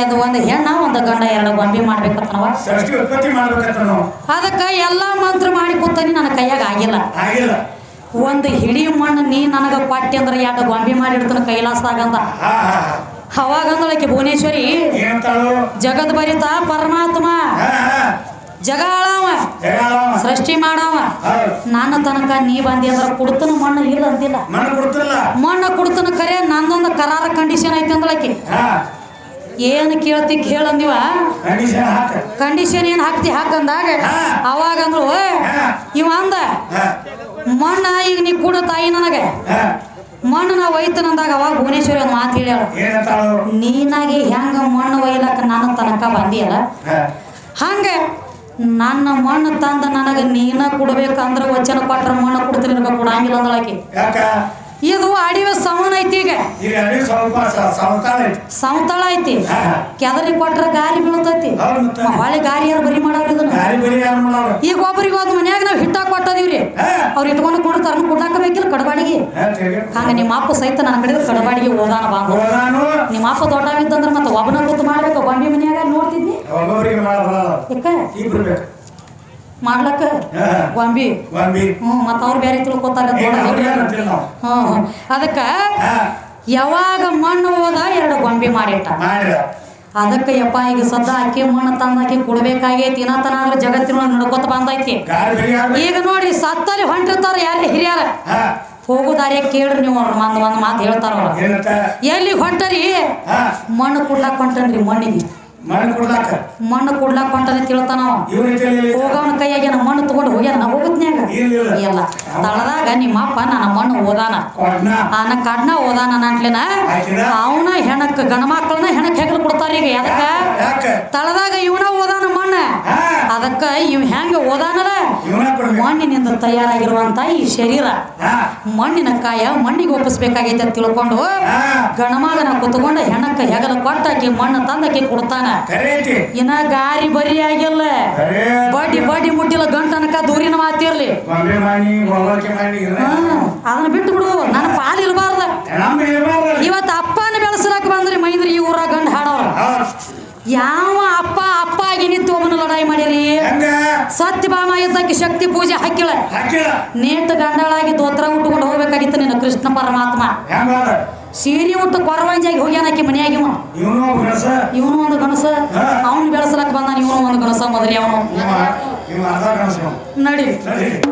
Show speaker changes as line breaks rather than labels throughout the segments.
ಅದು ಒಂದು ಹೆಣ್ಣ ಒಂದು ಗಂಡ ಎರಡು ಗೊಂಬೆ ಮಾಡ್ಬೇಕತ್ತನವ
ಸೃಷ್ಟಿ ಉತ್ಪತ್ತಿ ಮಾಡ್ಬೇಕಂತ ನಾವು
ಅದಕ್ಕೆ ಎಲ್ಲ ಮಂತ್ರ ಮಾಡಿ ಕೂತಾನಿ ನನ್ನ ಕೈಯಾಗ ಆಗಿಲ್ಲ.
ಆಗಿಲ್ಲ.
ಒಂದು ಹಿಡಿ ಮಣ್ಣು ನೀ ನನಗೆ ಪಾಟಿ ಅಂದ್ರೆ ಎರಡು ಗೊಂಬೆ ಮಾಡಿ ಇಡ್ತಾನ ಕೈಲಾಸದಾಗಂದ
ಹಾ ಹಾ ಹಾ.
ಅವಾಗ ಅಂದಳಕ್ಕೆ ಭುವನೇಶ್ವರಿ ಜಗದ್ ಬರಿತ ಪರಮಾತ್ಮ.
ಜಗಾಳವ.
ಸೃಷ್ಟಿ ಮಾಡವ. ನನ್ನ ತನಕ ನೀ ಬಂದಿ ಅಂದ್ರೆ ಕುಡ್ತನ ಮಣ್ಣು ಇಲ್ಲ ಅಂದಿಲ್ಲ.
ಮಣ್ಣು
ಕುಡ್ತನ ಕರೆ ನಂದೊಂದು ಕರಾರ ಕಂಡೀಷನ್ ಐತಿ ಅಂದಳಕ್ಕೆ ಏನು ಕೇಳ್ತಿ ಕೇಳಂದಿವ
ಕಂಡೀಷನ್
ಏನು ಹಾಕ್ತಿ ಹಾಕಂದಾಗ. ಅವಾಗ ಅಂದ್ರು ಇವ ಅಂದ ಮಣ್ಣ ಈಗ ನೀ ಕೂಡ ತಾಯಿ ನನಗೆ. ಮಣ್ಣು ನಾವು ಒಯ್ತನಂದಾಗ ಅವಾಗ ಭುವನೇಶ್ವರಿ ಒಂದು ಮಾತು ಹೇಳ್ಯಾಳ. ನೀನಾಗಿ ಹೆಂಗ ಮಣ್ಣು ಒಯ್ಲಕ್ಕ ನನ್ನ ತನಕ ಬಂದಿಯಲ್ಲ? ಹಂಗೆ ನನ್ನ ಮಣ್ಣು ತಂದ ನನಗೆ ನೀನ ಕೊಡ್ಬೇಕಂದ್ರ ವಚನ ಕೊಟ್ರ ಮಣ್ಣು ಕೊಡ್ತೀನಿ ಕೊಡಂಗಿಲ್ಲ ಅಂದಳಾಕಿ ಇದು ಅಡಿವೆ ಸವನ್ ಐತಿ ಈಗ. ಸಮತಳ ಐತಿ. ಕೆದರಿ ಕೊಟ್ರ ಗಾರಿ ಬೀಳತೈತಿ. ಹೊಳೆ ಗಾರಿ ಯಾರು ಬರಿ ಮಾಡೋರು ಇದನ್ನ? ಈಗ ಒಬ್ಬರಿಗೆ ಒಂದ್ ಮನ್ಯಾಗ ನಾವು ಹಿಟ್ಟಾಗ ಕೊಟ್ಟದೀವ್ರಿ. ಅವ್ರು ಇಟ್ಕೊಂಡು ಕೊಡ್ತಾರ ಕೊಡಾಕ ಬೇಕಿಲ್ಲ ಕಡಬಾಡಿಗೆ. ಹಂಗ ನಿಮ್ಮ ಅಪ್ಪ ಸಹಿತ ನನ್ನ ಕಡೆ ಕಡಬಾಡಿಗೆ ಓದಾನ
ಬಾ
ನಿಮ್ಮ ಅಪ್ಪ ದೊಡ್ಡವಿದ್ದಂದ್ರೆ ಮತ್ತೆ ಒಬ್ಬನ ಗೊತ್ತು ಮಾಡ್ಬೇಕು ಬಂಡಿ ಮನ್ಯಾಗ ನೋಡ್ತಿದ್ನಿ
ಒಬ್ಬೊಬ್ಬರಿಗೆ ಮಾಡಬಾರ
ಯಾಕ
ಇಬ್ರು ಬೇಕು
ಮಾಡ್ಲಕ್ಕ? ಗೊಂಬಿ?
ಹ್ಮ್
ಹ್ಞೂ ಮತ್ತು ಅವ್ರು ಬೇರೆ ತಿಳ್ಕೊತಾರ ಹ್ಞೂ ಅದಕ್ಕೆ ಯಾವಾಗ ಮಣ್ಣು ಹೋದ ಎರಡು ಗೊಂಬಿ ಮಾಡಿಟ್ಟ. ಅದಕ್ಕ ಯಪ್ಪ ಈಗ ಸದ್ದ ಅಕ್ಕಿ ಮಣ್ಣು ತಂದಾಕಿ ಕೊಡ್ಬೇಕಾಗೈತಿ ಇನ್ನ ಜಗತ್ತಿನೊಳಗೆ ನಡ್ಕೊತ ಬಂದೈತಿ. ಈಗ ನೋಡಿ ಸತ್ತಲ್ಲಿ ಹೊಂಟಿರ್ತಾರ ಯಾರು ಹಿರಿಯರ? ಹೋಗೋ ದಾರಿಯಾಗ ಕೇಳ್ರಿ ನೀವು ಅವ್ರ ಮಂದ್ ಒಂದು ಮಾತು ಹೇಳ್ತಾರ ಅವ್ರ. ಎಲ್ಲಿ ಹೊಂಟರಿ? ಮಣ್ಣು ಕೊಡ್ಲಾಕ್ ಹೊಂಟನ್ರಿ ಮಣ್ಣಿಗೆ.
ಮಣ್ಣು ಕೊಡ್ಲಾಕ?
ಮಣ್ಣು ಕೊಡ್ಲಾಕ್ ಹೊಂಟನೆ
ಐತಿ
ಹೋಗವನ ಕೈಯಾಗ ಮಣ್ಣು ತಗೊಂಡು ಹೋಗ್ಯಾನ? ನಾ ಹೋಗುತ್ನ್ಯಾಗ?
ಇಲ್ಲ,
ತಳದಾಗ ನಿಮ್ಮ ಅಪ್ಪ ನನ್ನ ಮಣ್ಣು ಓದಾನ.
ನನ್ನ
ಆನ ಕಡ್ನ ಓದಾನ
ಆಯ್ತಿದ?
ಅವನ ಹೆಣಕ್ ಗಣ ಮಕ್ಕಳನ್ನ ಹೆಣಕ್ ಹೆಗಲ್ ಕೊಡ್ತಾರ ಈಗ. ಅದಕ್ಕ ತಳದಾಗ ಇವನ ಓದಾನ ಮಣ್ಣ. ಅದಕ್ಕ ಇವ್ ಹೆಂಗ
ಕೊಡ್ಬೇಕು
ಮಣ್ಣಿನಿಂದ ತಯಾರಾಗಿರುವಂತ ಈ ಶರೀರ. ಮಣ್ಣಿನ ಕಾಯ ಮಣ್ಣಿಗೆ ಒಪ್ಪಿಸ್ಬೇಕಾಗೈತೆ ಅಂತ ತಿಳ್ಕೊಂಡು ಗಣಮಾಗನ ಕುತ್ಕೊಂಡು ಹೆಣಕ್ಕ ಹೆಗಲ ಕೊಟ್ಟಾಕಿ ಮಣ್ಣು ತಂದಕ್ಕೆ ಕೊಡ್ತಾನ. ಇನ್ನ ಗಾರಿ ಬರಿ ಆಗಿಲ್ಲ. ಬಡ್ಡಿ ಬಡ್ಡಿ ಮುಟ್ಟಿಲ್ಲ ಗಂಟನಕ ದೂರಿನ ಮಾತಿರ್ಲಿ. ಅದನ್ನ ಬಿಟ್ಟು ಬಿಡು ನನ್ನ ಪಾಲು ಇರಬಾರ್ದ. ಇವತ್ತು ಅಪ್ಪನ ಬೆಳೆಸಲಕ್ ಬಂದ್ರಿ ಮೈಂದ್ರಿ ಈ ಊರಾಗ ಗಂಡ ಹಾಡವ್ರ
ಹೌದ್.
ಯಾವ ಅಪ್ಪ ಅಪ್ಪ ಆಗಿ ನಿಂತು ಅವನು ಲಡಾಯಿ ಮಾಡಿರಿ
ಸತ್ಯ
ಸತ್ಯಭಾಮ ಇದ್ದಕ್ಕೆ ಶಕ್ತಿ ಪೂಜೆ ಹಾಕಿಳ ನೇಟ್ ಗಂಡಳಾಗಿ ದೋತ್ರ ಉಟ್ಕೊಂಡು ಹೋಗ್ಬೇಕಾಗಿತ್ತು ನಿನ್ನ ಕೃಷ್ಣ ಪರಮಾತ್ಮ. ಸೀರಿ ಉಟ್ಟು ಕೊರವಂಜಾಗಿ ಹೋಗ್ಯಾನಕಿ ಮನೆಯಾಗಿವ
ಇವನು
ಒಂದು ಗಣಸ ಅವನ್ ಬಂದ ಬಂದಾನ ಇವನು ಒಂದು ಗಣಸ ಮೊದಲಿ ಅವನು.
ನಡಿ. Thank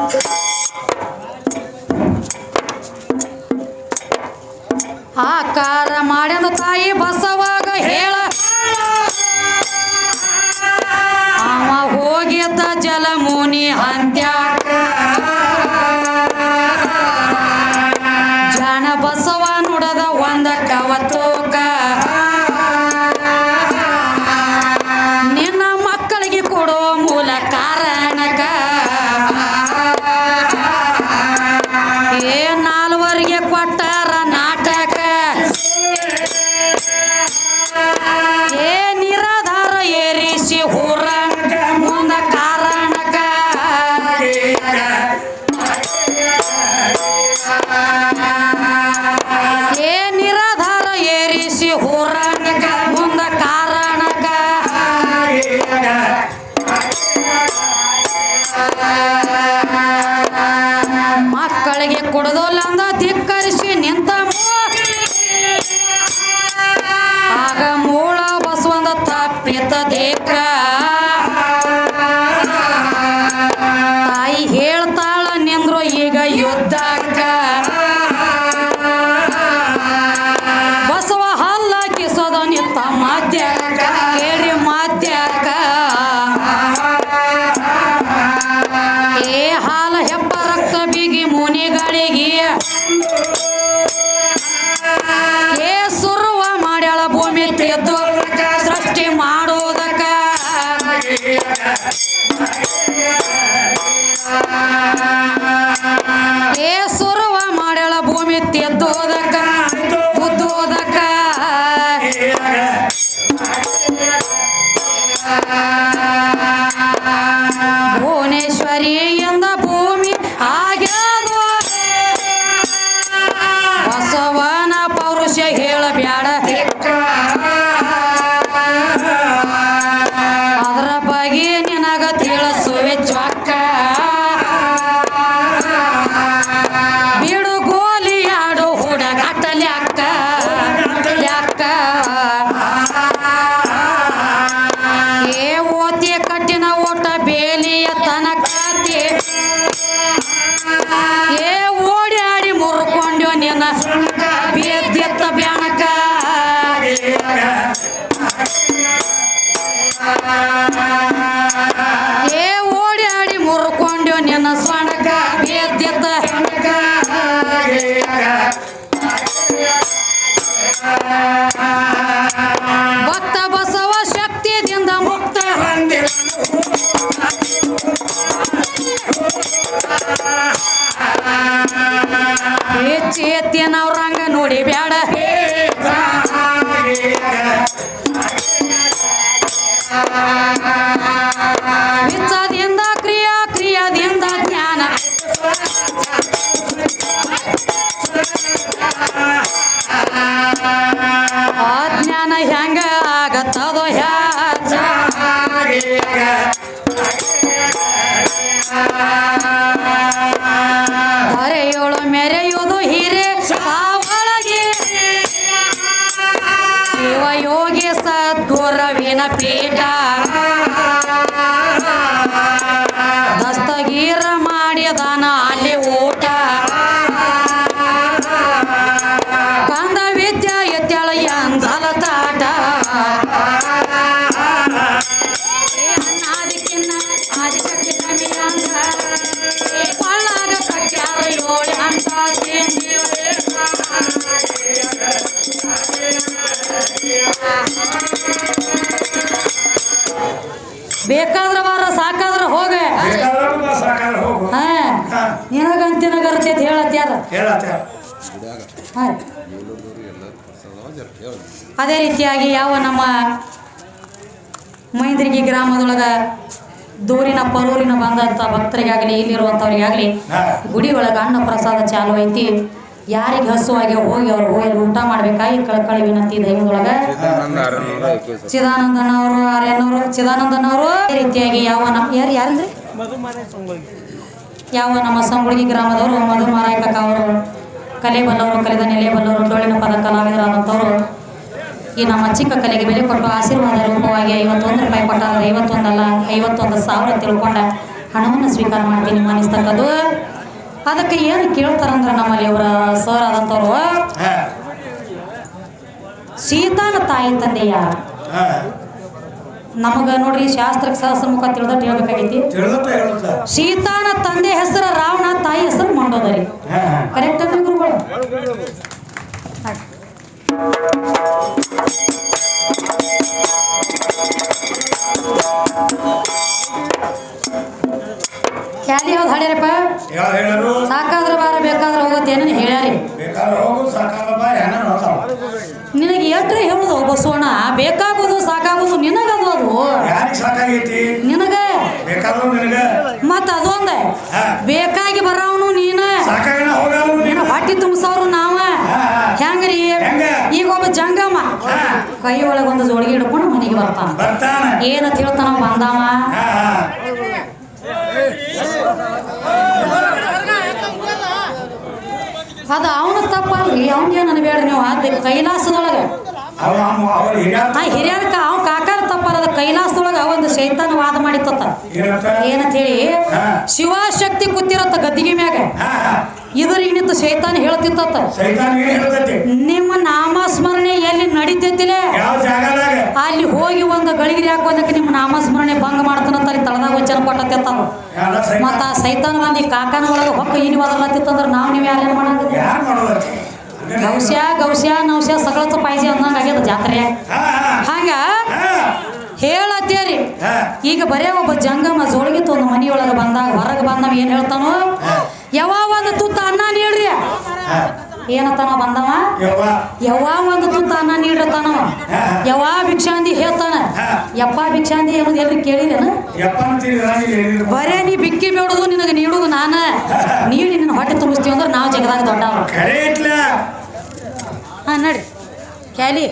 ಅರ್ಧ
ಆಕಾರ ಮಾಡ್ಯಂದ ತಾಯಿ ಬಸವಾಗ ಹೇಳ. ಅವ ಹೋಗಿದ್ದ ಜಲಮುನಿ ಅಂತ್ಯಾಕ ಮೂಳ ಬಸವಂದ ತಪ್ಪಿತ
Tanaka.
Deus. ಅದೇ ರೀತಿಯಾಗಿ ಯಾವ ನಮ್ಮ ಮೈಂದ್ರಿಗಿ ಗ್ರಾಮದೊಳಗ ದೂರಿನ ಪರೂರಿನ ಬಂದಂಥ ಭಕ್ತರಿಗಾಗಲಿ ಇಲ್ಲಿರುವಂಥವ್ರಿಗಾಗಲಿ. ಗುಡಿ ಒಳಗೆ ಅನ್ನ ಪ್ರಸಾದ ಚಾಲು ಐತಿ. ಯಾರಿಗೆ ಹಸುವಾಗಿ ಹೋಗಿ ಅವ್ರು ಹೋಗಿ ಊಟ ಮಾಡ್ಬೇಕಾಗಿ ಕಳ್ಕಳಿ ವಿನಂತಿ ದೈವದೊಳಗ. ಚಿದಾನಂದನವರು ಆರ್ಯನವರು ಚಿದಾನಂದನವರು ಅದೇ ರೀತಿಯಾಗಿ ಯಾವ ನಮ್ಮ ಯಾರು ಯಾರಂದ್ರಿ? ಯಾವ ನಮ್ಮ ಸಂಗುಳಿಗಿ ಗ್ರಾಮದವರು ಮಧು ಮಾರಾಯಕ ಅವರು. ಕಲೆ ಬಲ್ಲವರು ಕಲೆದ ನೆಲೆ ಬಲ್ಲವರು ಡೋಳಿನ ಪದ ಕಲಾವಿದರಾದಂಥವರು ಈ ನಮ್ಮ ಚಿಕ್ಕ ಕಲೆಗೆ ಬೆಲೆ ಕೊಟ್ಟು ಆಶೀರ್ವಾದ ರೂಪವಾಗಿ ಐವತ್ತೊಂದು ರೂಪಾಯಿ ಕೊಟ್ಟಾದ್ರೆ ಐವತ್ತೊಂದಲ್ಲ ಐವತ್ತೊಂದು ಸಾವಿರ ತಿಳ್ಕೊಂಡ ಹಣವನ್ನು ಸ್ವೀಕಾರ ಮಾಡ್ತೀನಿ ಅನಿಸ್ತಕ್ಕದ್ದು ಅದಕ್ಕೆ ಏನು ಕೇಳ್ತಾರಂದ್ರೆ ನಮ್ಮಲ್ಲಿ ಅವರ ಸರ್ ಆದಂಥವ್ರು ಸೀತಾನ ತಾಯಿ ತಂದೆಯ ನಮಗ ನೋಡ್ರಿ ಶಾಸ್ತ್ರಕ್ಕೆ ಸಹಸ್ರ ಮುಖ ತಿಳಿದಟ್ಟು ಹೇಳ್ಬೇಕಾಗೈತಿ ಸೀತಾನ ತಂದೆ ಹೆಸರು ರಾವಣ ತಾಯಿ ಹೆಸರು ಮಂಡೋದರಿ. ಕರೆಕ್ಟ್ ಅಂದ್ರೆ ಗುರುಗಳು? Thank ಹಾಡ್ಯಾರಪ್ಪ?
ಹೌದು ಹಾಡ್ಯಾರಪ್ಪ
ಸಾಕಾದ್ರ ಬಾರ ಬೇಕಾದ್ರೆ ಹೋಗುತ್ತೆ ಏನನ್ನ ಹೇಳ್ಯಾರಿ. ನಿನಗೆ ಎಟ್ರೆ ಹೇಳುದು ಬಸವಣ್ಣ. ಬೇಕಾಗೋದು ಸಾಕಾಗೋದು ನಿನಗದು ಅದು. ನಿನಗ. ಮತ್ತ ಅದೊಂದ. ಬೇಕಾಗಿ ಬರವನು ನೀನ. ನೀನು. ಹೊಟ್ಟಿ ತುಂಬಿಸೋರು ನಾವ. ಹೆಂಗ್ರಿ? ಈಗ ಒಬ್ಬ
ಜಂಗಮ್ಮ.
ಕೈ ಒಳಗೊಂದು ಒಂದು ಜೋಳಿಗೆ ಹಿಡ್ಕೊಂಡು ಮನೆಗೆ ಬರ್ತಾನ.
ಬರ್ತಾನ.
ಏನಂತ ಹೇಳ್ತಾನ ಬಂದಾವ
ಹಾ ಹಾ
ಅದ ಅವನ ತಪ್ಪಲ್ರಿ ನಾನು ನನಗೆ ನೀವು? ಅದ ಕೈಲಾಸದೊಳಗ. ಆ ಹಿರಿಯರ್ಕ ಅವ್ ಕಾಕಾರ ತಪ್ಪಲ್ಲ ಅದ ಕೈಲಾಸದೊಳಗ ಒಂದು ಶೈತಾನ ವಾದ ಮಾಡಿತ್ತ
ಏನಂತ?
ಹೇಳಿ. ಶಿವಶಕ್ತಿ ಕೂತಿರತ್ತ ಗದ್ದಿಗೆ ಮ್ಯಾಗ. ಇದ್ರ ಇನ್ನಿತ್ತು ಶೈತಾನ
ಹೇಳ್ತಿತ್ತ
ನಿಮ್ಮ ನಾಮಸ್ಮರಣೆ ಎಲ್ಲಿ ನಡೀತೈತಿಲೆ? ಅಲ್ಲಿ ಹೋಗಿ ಒಂದು ಗಳಿಗಿರಿ ಹಾಕೋದಕ್ಕೆ ನಿಮ್ಮ ನಾಮಸ್ಮರಣೆ ಭಂಗ ಮಾಡ್ತಾನಂತ ಅಲ್ಲಿ ತಳದಾಗ ವಚನ
ಸೈತಾನ
ಮತ್ತ ಆ ಸೈತಾನ ಮಂದಿ ಕಾಕನ ಒಳಗೆ ಹೊಕ್ಕ ಇನ್ನು ಬದಲತ್ತಿತ್ತಂದ್ರ ನಾವು ನೀವು ಯಾರೇನು ಗೌಸ್ಯ ಗೌಸ್ಯ ನೌಸ್ಯ ಸಗಳತ್ತ ಪಾಯ್ಸಿ ಅನ್ನಂಗ ಆಗ್ಯದ ಜಾತ್ರೆ. ಹಂಗ ಹೇಳತ್ತೇರಿ. ಈಗ ಬರೇ ಒಬ್ಬ ಜಂಗಮ ಜೋಳಗಿತ್ತು ಒಂದು ಮನೆಯೊಳಗೆ ಬಂದಾಗ ಹೊರಗೆ ಬಂದವ ಏನ್ ಹೇಳ್ತಾನೋ? ಯಾವ ಒಂದು ತುತ್ತ ಅನ್ನ ನೀಡ್ರಿ. ಏನತ್ತಾನ ಬಂದವ? ಯಾವ ಒಂದು ತುತ್ತ ಅನ್ನ ನೀಡಿರ್ತಾನವ. ಯಾವ ಭಿಕ್ಷಾಂದಿ ಹೇಳ್ತಾನ. ಯಪ್ಪ ಭಿಕ್ಷಾಂದಿ ಅನ್ನೋದು ಎಲ್ರಿ
ಕೇಳಿದೇನು
ಬರೇ ನೀ ಬಿಕ್ಕಿ ಬೇಡುದು ನಿನಗೆ ನೀಡುದು ನಾನ. ನೀಡಿ ನಿನ್ನ ಹೊಟ್ಟೆ ತುಂಬಿಸ್ತೀವಿ ಅಂದ್ರೆ ನಾವು ಜಗದಾಗ ದೊಡ್ಡವ್ರು. ಹಾ ನಡಿ ಕ್ಯಾಲಿ.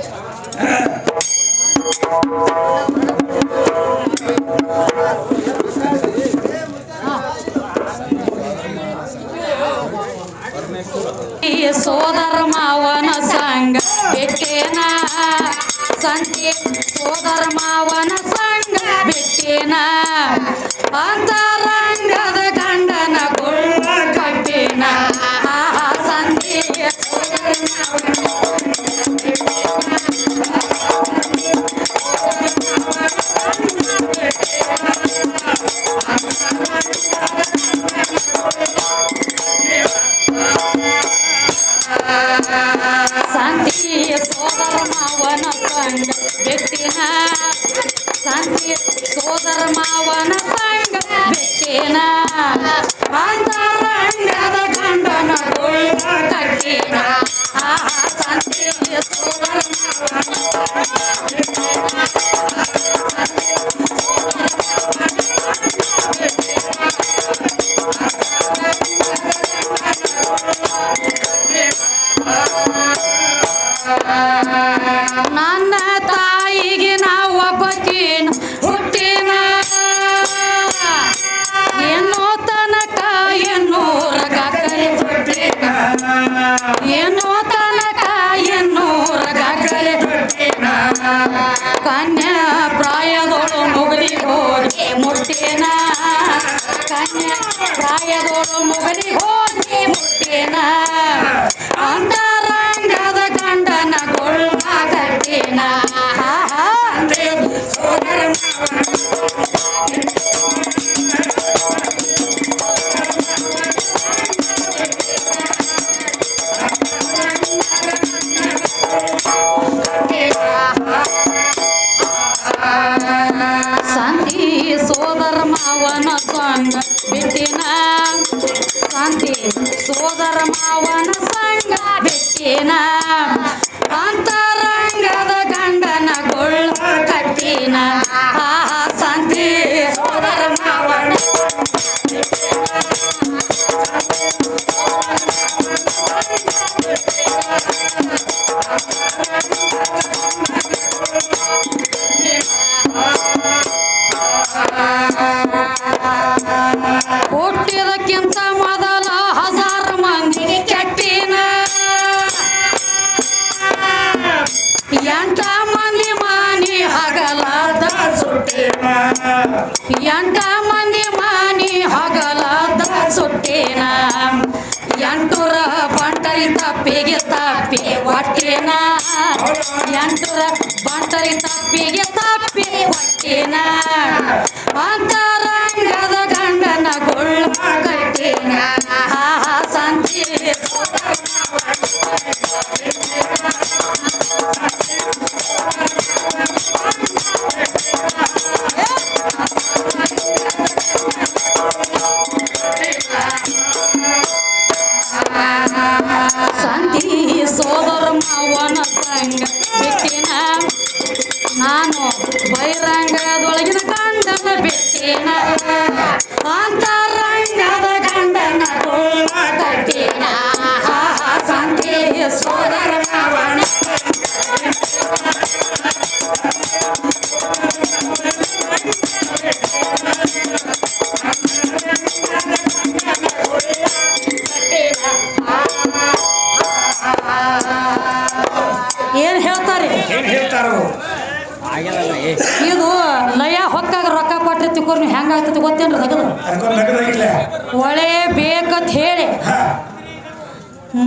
ಸೋದರ ಮಾವನ ಸಂಗ ಬಿಟ್ಟೇನ ಸಂತೆ ಸೋದರ ಮಾವನ ಸಂಗ ಬಿಟ್ಟೇನ ಅಂತರಂಗದ ಸಂಗೀತ ಸೋದರ ಮಾವನ ಸಂಗ ಬೆಟ್ಟೇನ moving it. ಶಾಂತಿ ಸೋದರ ಮಾವನ ಸಂಗ ಬಿಟ್ಟಿನ ಎಂಟ ಮಂದಿ ಮಾನಿ ಹೊಗಲಾದ ಸುಟ್ಟೇನ. ಎಂಟುರ ಬಂಟರಿ ತಪ್ಪಿಗೆ ತಪ್ಪಿ ಹೊಟ್ಟೇನ. ಎಂಟುರ ಬಂಟರಿ ತಪ್ಪಿಗೆ ತಪ್ಪಿ ಹೊಟ್ಟೇನ. ಅಂತರಂಗದ ನಾನು ಬೈರಂಗದೊಳಗಿನ ಕಂಡನ ಬಿಟ್ಟಿನ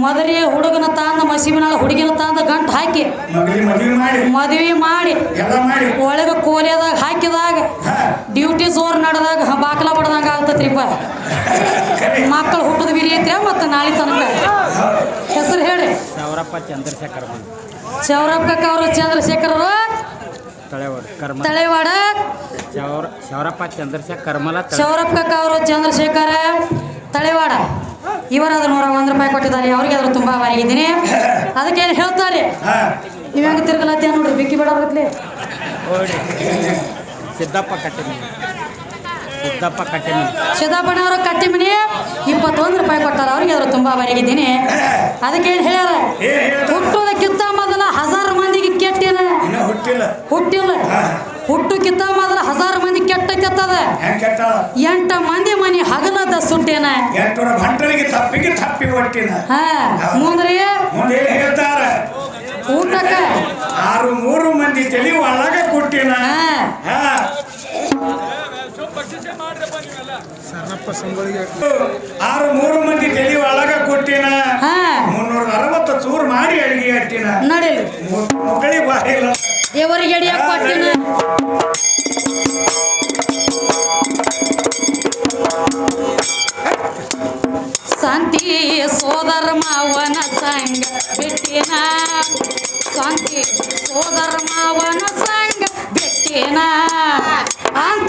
ಮೊದಲೇ ಹುಡುಗನ ತಂದ ಮಸೀಬಿನಾಳ ಹುಡುಗಿನ ತಂದ ಗಂಟು ಹಾಕಿ.
ಮದುವೆ ಮಾಡಿ.
ಒಳಗ ಮಾಡಿ.
ಎಲ್ಲ ಮಾಡಿ.
ಒಳಗೆ ಕೋಲಿಯಾದಾಗ ಹಾಕಿದಾಗ ಡ್ಯೂಟಿ ಜೋರ್ ನಡೆದಾಗ ಬಾಕಲ ಬಡ್ದಂಗ ಆಗ್ತತ್ರಿಪ್ಪ. ಮಕ್ಕಳು ಹುಟ್ಟದ ಬಿರಿ ಐತ್ರಿ ಮತ್ತು ನಾಳೆ ತನಕ. ಹೆಸರು ಹೇಳಿ.
ಸೌರಪ್ಪ ಚಂದ್ರಶೇಖರ್
ಶೌರಪ್ಪ ಅವರು ಚಂದ್ರಶೇಖರರು.
ತಳೆವಾಡ ಕರ್ಮ
ತಳೆವಾಡ.
ಶೌರ ಶೌರಪ್ಪ ಚಂದ್ರಶೇಖರ್ ಕರ್ಮಲ
ಶೌರಪ್ಪ ಅವರು ಚಂದ್ರಶೇಖರ ತಳೆವಾಡ. ಇವರಾದ್ರು ನೂರ ಒಂದು ರೂಪಾಯಿ ಕೊಟ್ಟಿದ್ದಾರೆ. ಅವ್ರಿಗೆ ಆದ್ರೂ ತುಂಬಾ ಬಾರಿಗಿದ್ದೀನಿ ಅದಕ್ಕೆ ಏನು ಹೇಳ್ತಾರೆ? ನೀವ್ ಹೆಂಗೆ ತಿರ್ಗಲತ್ತೀಯ ನೋಡ್ರಿ ಬಿಕ್ಕಿ
ಬೇಡ ಸಿದ್ದಪ್ಪ ಕಟ್ಟಿಮನಿ ಸಿದ್ದಪ್ಪ ಕಟ್ಟಿಮನಿ
ಸಿದ್ದಪ್ಪನವರು ಕಟ್ಟಿ ಮನಿ ಇಪ್ಪತ್ತೊಂದು ರೂಪಾಯಿ ಕೊಟ್ಟಾರ. ಅವ್ರಿಗೆ ಆದ್ರೂ ತುಂಬಾ ಬಾರಿಗಿದ್ದೀನಿ ಅದಕ್ಕೆ ಏನು ಹೇಳ್ಯಾರ? ಹುಟ್ಟೋದಕ್ಕಿಂತ ಮೊದಲ ಹಜಾರು ಮಂದಿಗೆ ಕೆಟ್ಟಿನ
ಇನ್ನ ಹುಟ್ಟಿಲ್ಲ.
ಹುಟ್ಟಿಲ್ಲ. ಹುಟ್ಟುಕ್ಕಿಂತ ಮೊದಲ ಹಜಾರು ಮಂದಿ
ಕೆಟ್ಟ ಕೆತ್ತದ.
ಎಂಟ ಮಂದಿ ಮನಿ ಹಗಲದ ಸುಟ್ಟೇನ.
ಎಂಟುರ ಭಂಟರಿಗೆ ತಪ್ಪಿಗೆ ತಪ್ಪಿ ಹೊಟ್ಟಿನ
ಮುಂದ್ರಿ.
ಹೇಳ್ತಾರ?
ಊಟಕ್ಕ.
ಆರು ಮೂರು ಮಂದಿ ತಲೆ ಒಳಗ ಕೊಟ್ಟಿನ. ಆರು ಮೂರು ಮಂದಿ ತಲೆ ಒಳಗ ಕೊಟ್ಟಿನ. ಮುನ್ನೂರ ಅರವತ್ತು ಚೂರು ಮಾಡಿ ಅಡಿಗೆ ಹಟ್ಟಿನ
ನಡೀಲಿ.
ಮುಗಳಿ ಬಾಯಿಲ್ಲ.
ದೇವರಿಗೆ ಅಡಿಯ ಕೊಟ್ಟಿನ ಶಾಂತಿ ಸೋದರ ಮಾವನ ಸಂಗ ಬಿಟ್ಟಿನ ಶಾಂತಿ ಸೋದರ ಮಾವನ ಸಂಗ ಬಿಟ್ಟಿನ ಅಂತರಂಗದ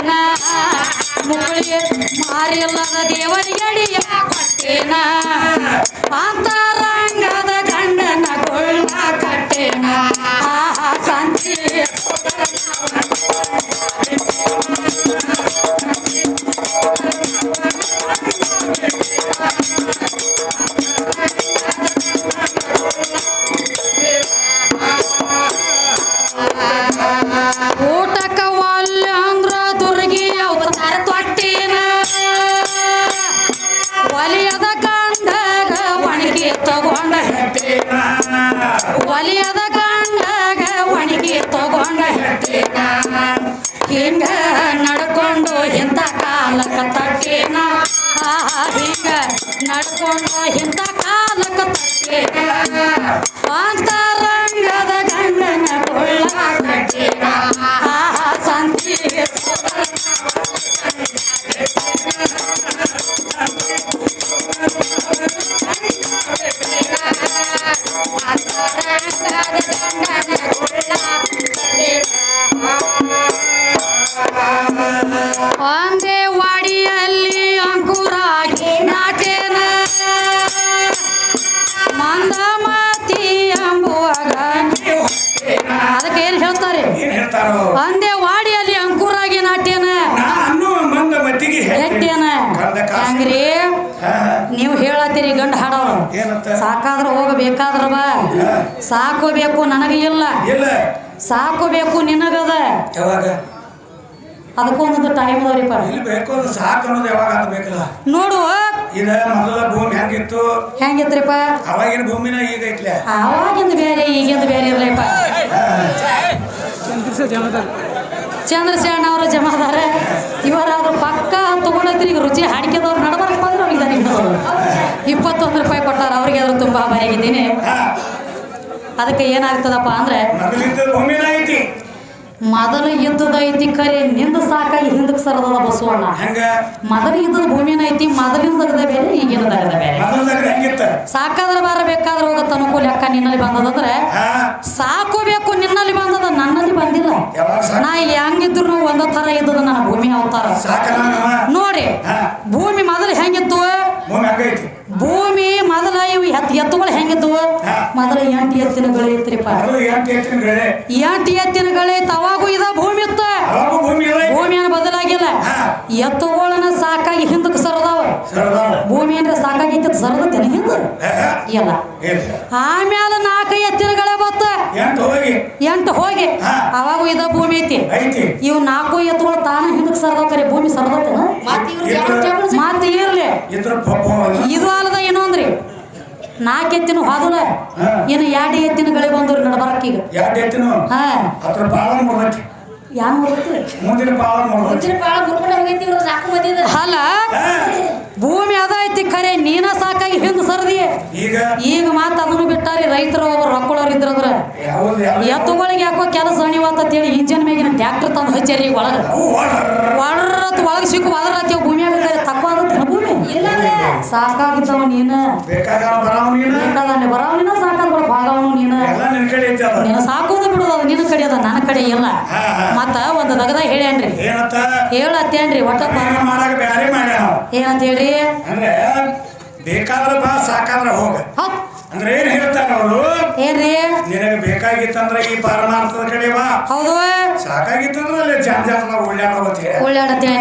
ಕೊಟ್ಟೇನ? ಮುಗುಳಿ ಮಾರಿಲ್ಲದ ದೇವರಿಗೆ ಅಡಿಯ ಕೊಟ್ಟೇನ? ಅಂತರಂಗದ ನಡ್ಕೊಂಡು ಸಾಕೋಬೇಕು ನನಗೆ ಇಲ್ಲ.
ಇಲ್ಲ.
ಸಾಕೋಬೇಕು ನಿನಗದ.
ಯಾವಾಗ?
ಅದಕ್ಕೊಂದೊಂದು ಟೈಮ್ ಅದಾವ್ರಿಪ್ಪ
ಇಲ್ಲಿ ಬೇಕು ಅದು ಸಾಕು ಅನ್ನೋದು ಯಾವಾಗ ಆಗ್ಬೇಕಲ್ಲ
ನೋಡು.
ಇದ ಮೊದಲ ಭೂಮಿ ಹೆಂಗಿತ್ತು?
ಹೆಂಗಿತ್ರಿಪ್ಪ
ಅವಾಗಿನ ಭೂಮಿನ ಈಗ ಐತ್ಲೆ?
ಆವಾಗಿಂದ ಬೇರೆ ಈಗಿಂದ ಬೇರೆ ಇರ್ಲಿಪ್ಪ ಚಂದ್ರಶೇಣ ಅವರು ಜಮಾದಾರ. ಇವರಾದ್ರು ಪಕ್ಕ ತಗೊಂಡೈತ್ರಿ ಈಗ ರುಚಿ ಹಾಡಿಕೆದವ್ರು ನಡಬರಕ್ ಬಂದ್ರೆ ಅವ್ರಿಗೆ ಇಪ್ಪತ್ತೊಂದು ರೂಪಾಯಿ ಕೊಟ್ಟಾರ ಅವ್ರಿಗೆ ಅದ್ರ ತುಂಬಾ ಬರೆಗಿದ್ದೀನಿ
ಹಾ,
ಅದಕ್ಕೆ ಏನಾಗ್ತದಪ್ಪ ಅಂದ್ರೆ ಮೊದಲು ಯುದ್ಧದ ಐತಿ ಕರೆ ನಿಂದ ಸಾಕಾಗಿ ಹಿಂದಕ್ಕೆ ಸರದದ ಬಸವಣ್ಣ. ಮೊದಲು ಯುದ್ಧದ ಭೂಮಿನ ಐತಿ ಮೊದಲಿಂದ ಬೇರೆ ಈಗಿನ ಬೇರೆ. ಸಾಕಾದ್ರೆ ಬಾರ ಬೇಕಾದ್ರೆ ಹೋಗತ್ತ ಲೆಕ್ಕ ನಿನ್ನಲ್ಲಿ ಬಂದದಂದ್ರೆ ಸಾಕೋಬೇಕು ನಿನ್ನಲ್ಲಿ ಬಂದದ ನನ್ನಲ್ಲಿ ಬಂದಿಲ್ಲ. ನಾ ಹೆಂಗಿದ್ರು ಒಂದ ತರ ಇದ್ದದ ನನ್ನ ಭೂಮಿ ಅವತಾರ. ನೋಡಿ ಭೂಮಿ ಮೊದಲು ಹೆಂಗಿತ್ತು
ಭೂಮಿ ಹಂಗೈತಿ
ಭೂಮಿ ಮೊದಲ ಇವು ಎತ್ ಎತ್ತುಗಳು ಹೆಂಗಿತ್ತು
ಹಾ.
ಇತ್ರಿಪ್ಪ
ಮೊದಲು ಎಂಟು ಎತ್ತಿನ ಗಳೆ
ತವಾಗೂ ಇದ ಭೂಮಿ ಇತ್ತ.
ಭೂಮಿಯನ್ನ ಭೂಮಿ ಇಲ್ಲ.
ಬದಲಾಗಿಲ್ಲ. ಎತ್ತುಗಳನ್ನ ಸಾಕಾಗಿ ಹಿಂದಕ್ಕೆ ಸರದಾವ. ಭೂಮಿ ಅಂದ್ರೆ ಸಾಕಾಗಿ ಸರದತ್ತೇನೆ ಹಿಂದ? ಇಲ್ಲ
ಆಮೇಲೆ
ಆಮ್ಯಾಲ ನಾಲ್ಕು ಎತ್ತಿನಗಳೇ ಬತ್ತ.
ಎಂಟು ಹೋಗಿ.
ಅವಾಗೂ. ಇದ ಭೂಮಿ ಐತಿ. ಇವ್ ನಾಲ್ಕು ಎತ್ತುಗಳು ತಾನ ಹಿಂದಕ್ಕೆ ಸರದ ಕರೆ ಭೂಮಿ ಸರದತ್ತೇನ ಮಾತು ಇರ್ಲಿ. ಇದು ಅಲ್ಲದ ಇನ್ನೊಂದ್ರಿ. ನಾಲ್ಕು ಎತ್ತಿನ ಹೋದಲ್ಲ.
ಏನು
ಇನ್ನು ಎರಡು ಎತ್ತಿನ ಬೆಳೆ ಬಂದ್ರು ನಡಬರಕ್ ಈಗ.
ಎರಡು ಎತ್ತಿನ?
ಹಾ.
ಅದ್ರ ಮುಂದಿನ
ಅಲ್ಲ ಭೂಮಿ ಅದ ಐತಿ ಖರೆ ನೀನ ಸಾಕಾಗಿ ಹಿಂದೆ ಸರದಿ
ಈಗ?
ಈಗ ಮಾತ ಅದನ್ನು ಬಿಟ್ಟಾರಿ ರೈತರು ಒಬ್ಬರು ರೊಕ್ಕಳವ್ರು ಇದ್ರಂದ್ರ. ಎತ್ತುಗಳಿಗೆ ಯಾಕೋ ಕೆಲಸ ಅಣಿವಾತ ಅಂತೇಳಿ ಇಂಜಿನ್ ಮೇಗಿನ ಟ್ಯಾಕ್ಟರ್ ತಂದು ಹಚ್ಚಾರಿ ಒಳಗೆ.
ಒಳಗ.
ಒಳರತ್ ಒಳಗೆ ಸಿಕ್ಕು ಅದ್ರ ಭೂಮಿಯಾಗ ತಕ್ಕ ಸಾಕಾಗಿದ್ದವ ನೀನ.
ಬೇಕಾಗ ಬರಾವ ನೀನು.
ಸಾಕಾದ ಭಾಗವನು ನೀನ.
ಎಲ್ಲ ಕಡೆ
ನೀನು ಸಾಕೋದು ಬಿಡೋದು ಅದು ನಿನ್ನ ಕಡೆ ಅದ ನನ್ನ ಕಡೆ ಇಲ್ಲ. ಮತ್ತ ಒಂದು ದಗದ ಹೇಳ್ಯಾನ್ರಿ. ಹೇಳತ್ತೇನ್ರಿ ಒಟ್ಟ
ಮಾಡಾಕ ಬ್ಯಾರೆ ಮಾಡ್ಯಾನ.
ಏನಂತ ಹೇಳ್ರಿ?
ಅಂದ್ರೆ ಬೇಕಾದ್ರೆ ಬಾ ಸಾಕಾದ್ರೆ ಹೋಗ. ಅಂದ್ರೆ ಏನ್ ಹೇಳ್ತಾರ ಅವರು
ಏನ್ರಿ?
ನಿನಗೆ ಬೇಕಾಗಿತ್ತಂದ್ರ ಈ ಪರಮಾರ್ಥದ ಕಡೆ ಬಾ.
ಹೌದು.
ಸಾಕಾಗಿತ್ತಂದ್ರ ಅಲ್ಲಿ ಜಂಜಾಟ
ನಾವು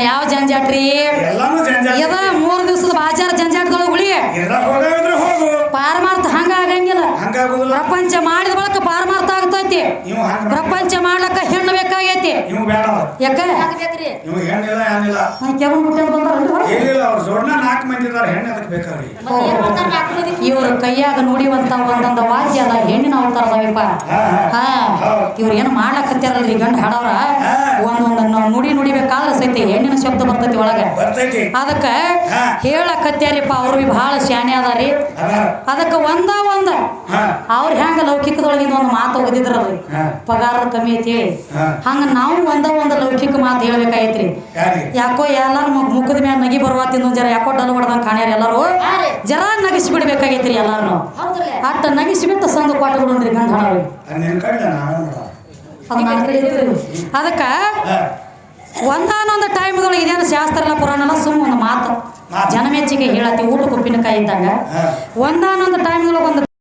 ಯಾವ ಜಂಜಾಟ್ರಿ
ಎಲ್ಲಾನು ಜಂಜಾಟ
ಇದ ಮೂರ್ ದಿವಸದ ಬಾಚಾರ ಜಂಜಾಟದೊಳಗೆ ಉಳಿ
ಇದ್ರಾಗ ಹೋಗಿದ್ರೆ ಹೋಗು.
ಪಾರಮಾರ್ಥ ಹಂಗ ಆಗಂಗಿಲ್ಲ.
ಹಂಗಾಗುದಿಲ್ಲ.
ಪ್ರಪಂಚ ಮಾಡಿದ ಬಳಕ ಪಾರಮಾರ್ಥ ಆಗ್ತೈತಿ.
ನೀವು
ಪ್ರಪಂಚ ಮಾಡ್ಲಕ್ಕ ಹೆಣ್ಣು ಬೇಕಾಗೈತಿ.
ನೀವು ಬೇಡ
ಯಾಕ?
ನೀವು ಹೆಣ್ಣಿಲ್ಲ ಏನಿಲ್ಲ
ಕೆವನ್ ಬಿಟ್ಟು ಬಂದಾರಲ್ರಿ? ಹೊರಗೆ?
ಏನಿಲ್ಲ ಅವ್ರ ಜೋಡ್ನ ನಾಲ್ಕು ಮಂದಿ ಇದಾರ ಹೆಣ್ಣು ಅದಕ್ಕೆ ಬೇಕಾವ್ರಿ?
ಇವ್ರ ಕೈಯಾಗ ನುಡಿವಂತ ಒಂದೊಂದು ವಾದ್ಯ ಅದ ಹೆಣ್ಣಿನ ಅವತಾರ ಅದಾವಪ್ಪ.
ಹಾ,
ಇವ್ರು ಏನು ಮಾಡ್ಲಕತ್ತಿರಲ್ರಿ ಗಂಡ ಹಾಡವ್ರ. ಒಂದೊಂದು ನುಡಿ ನುಡಿಬೇಕಾದ್ರೆ ಸಹಿತ ಹೆಣ್ಣಿನ ಶಬ್ದ ಬರ್ತೈತಿ ಒಳಗ.
ಬರ್ತೈತಿ.
ಅದಕ್ಕ. ಹೇಳಕತ್ಯಾರಿಪ್ಪ ಅವ್ರು ಬಿ ಬಹಳ ಶಾಣೆ ಅದಾರಿ. ಅದಕ್ಕ ಒಂದ ಒಂದ. ಅವ್ರ ಹೆಂಗ ಲೌಕಿಕದೊಳಗಿಂದ ಒಂದು ಮಾತು ಓದಿದ್ರಲ್ರಿ.
ಪಗಾರ
ಪಗಾರದ ಕಮ್ಮಿ ಐತಿ ಹೇಳಿ. ಹಂಗ ನಾವು ಒಂದ ಒಂದ ಲೌಕಿಕ ಮಾತು
ಹೇಳ್ಬೇಕಾಯ್ತ್ರಿ.
ಯಾಕೋ ಎಲ್ಲಾರು ಮುಖದ ಮ್ಯಾಲ ನಗಿ ಬರುವತ್ತಿಂದ ಜರ ಯಾಕೋ ಡಲ್ ಹೊಡೆದಂಗ ಕಾಣ್ಯಾರ ಎಲ್ಲಾರು. ಜರ ನಗಿಸಿ ಬಿಡ್ಬೇಕಾಗೈತ್ರಿ ಎಲ್ಲಾರು ಅಟ್ಟ ನಗಿಸಿ ಬಿಟ್ಟು ಸಂದು ಕೊಟ್ಟು ಬಿಡೋಣ್ರಿ ಗಂಡ ಅದಕ್ಕ. ಒಂದಾನೊಂದು ಟೈಮ್ಗಳು ಇದೇನು ಶಾಸ್ತ್ರ ಎಲ್ಲ ಪುರಾಣ ಎಲ್ಲ ಸುಮ್ಮ ಒಂದು ಮಾತು. ಜನಮೆಚ್ಚಿಗೆ ಹೇಳತ್ತಿ ಊಟಕ್ಕೆ ಉಪ್ಪಿನಕಾಯಿ ಇದ್ದಂಗ. ಒಂದಾನೊಂದು ಟೈಮ್ಗಳು ಒಂದು